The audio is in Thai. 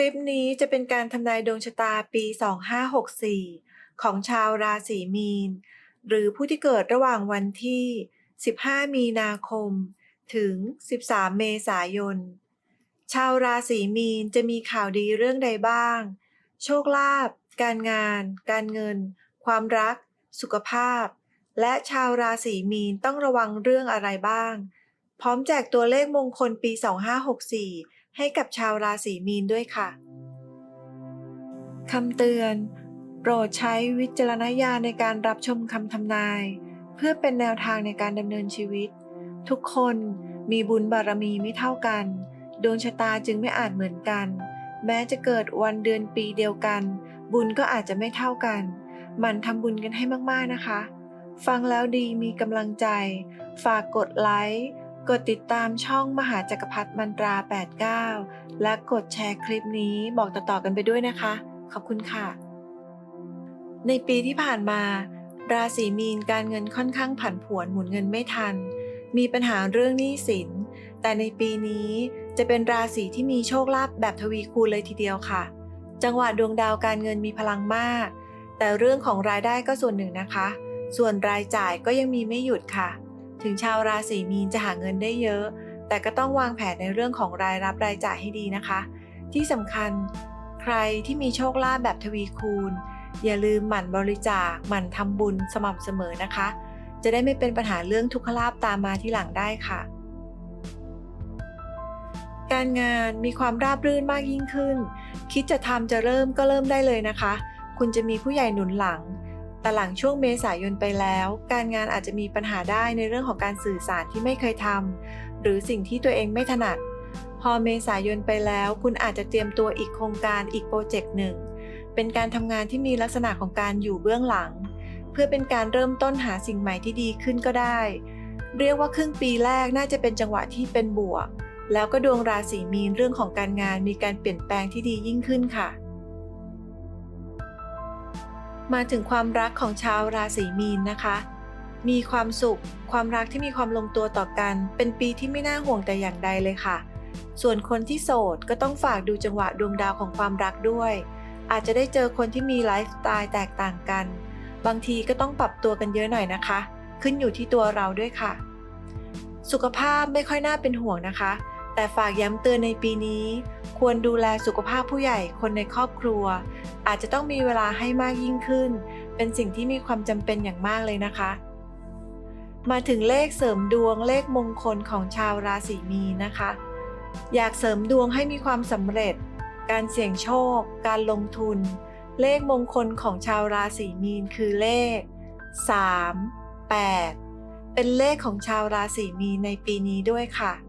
ลิปนี้จะเป็นการทำนายดวงชะตาปี 2564 ของชาวราศีมีน หรือผู้ที่เกิดระหว่างวันที่ 15 มีนาคม ถึง 13 เมษายน ชาวราศีมีนจะมีข่าวดีเรื่องใดบ้าง โชคลาภ การงาน การเงิน ความรัก สุขภาพ และชาวราศีมีนต้องระวังเรื่องอะไรบ้าง พร้อมแจกตัวเลขมงคลปี 2564 ให้กับชาวราศีมีนด้วยค่ะคำเตือน โปรดใช้วิจารณญาณในการรับชมคำทำนาย เพื่อเป็นแนวทางในการดำเนินชีวิต ทุกคนมีบุญบารมีไม่เท่ากัน ดวงชะตาจึงไม่อาจเหมือนกัน แม้จะเกิดวันเดือนปีเดียวกัน บุญก็อาจจะไม่เท่ากัน หมั่นทำบุญกันให้มากๆนะคะ ฟังแล้วดีมีกำลังใจ ฝากกดไลค์ กดติดตามช่องมหาจักรพรรดิมันตรา 89 และกดแชร์คลิปนี้บอกต่อๆกันไปด้วยนะคะ ขอบคุณค่ะ ในปีที่ผ่านมา ราศีมีนการเงินค่อนข้างผันผวนหมุนเงินไม่ทัน มีปัญหาเรื่องหนี้สิน แต่ในปีนี้จะเป็นราศีที่มีโชคลาภแบบทวีคูณเลยทีเดียวค่ะ จังหวะดวงดาวการเงินมีพลังมาก แต่เรื่องของรายได้ก็ส่วนหนึ่งนะคะ ส่วนรายจ่ายก็ยังมีไม่หยุดค่ะ ถึงชาวราศีมีนจะหาเงินได้เยอะ แต่ก็ต้องวางแผนในเรื่องของรายรับรายจ่ายให้ดีนะคะ ที่สำคัญใครที่มีโชคลาภแบบทวีคูณ อย่าลืมหมั่นบริจาคหมั่นทำบุญสม่ำเสมอนะคะ จะได้ไม่เป็นปัญหาเรื่องทุกขลาภตามมาที่หลังได้ค่ะ การงานมีความราบรื่นมากยิ่งขึ้น คิดจะทำจะเริ่มก็เริ่มได้เลยนะคะ คุณจะมีผู้ใหญ่หนุนหลัง แต่หลังช่วงเมษายนไปแล้ว การงานอาจจะมีปัญหาได้ในเรื่องของการสื่อสารที่ไม่เคยทำหรือสิ่งที่ตัวเองไม่ถนัด พอเมษายนไปแล้ว คุณอาจจะเตรียมตัวอีกโครงการอีกโปรเจกต์หนึ่ง เป็นการทำงานที่มีลักษณะของการอยู่เบื้องหลัง เพื่อเป็นการเริ่มต้นหาสิ่งใหม่ที่ดีขึ้นก็ได้ เรียกว่าครึ่งปีแรกน่าจะเป็นจังหวะที่เป็นบวก แล้วก็ดวงราศีมีนเรื่องของการงานมีการเปลี่ยนแปลงที่ดียิ่งขึ้นค่ะ มาถึงความรักของชาวราศีมีนนะคะ มีความสุข ความรักที่มีความลงตัวต่อกัน เป็นปีที่ไม่น่าห่วงแต่อย่างใดเลยค่ะ ส่วนคนที่โสดก็ต้องฝากดูจังหวะดวงดาวของความรักด้วย อาจจะได้เจอคนที่มีไลฟ์สไตล์แตกต่างกัน บางทีก็ต้องปรับตัวกันเยอะหน่อยนะคะ ขึ้นอยู่ที่ตัวเราด้วยค่ะ สุขภาพไม่ค่อยน่าเป็นห่วงนะคะ แต่ฝากย้ำเตือนในปีนี้ ควรดูแลสุขภาพผู้ใหญ่คนในครอบครัว อาจจะต้องมีเวลาให้มากยิ่งขึ้น เป็นสิ่งที่มีความจำเป็นอย่างมากเลยนะคะ มาถึงเลขเสริมดวงเลขมงคลของชาวราศีมีนนะคะ อยากเสริมดวงให้มีความสำเร็จ การเสี่ยงโชค การลงทุน เลขมงคลของชาวราศีมีนคือเลข 3 8 เป็นเลขของชาวราศีมีนในปีนี้ด้วยค่ะ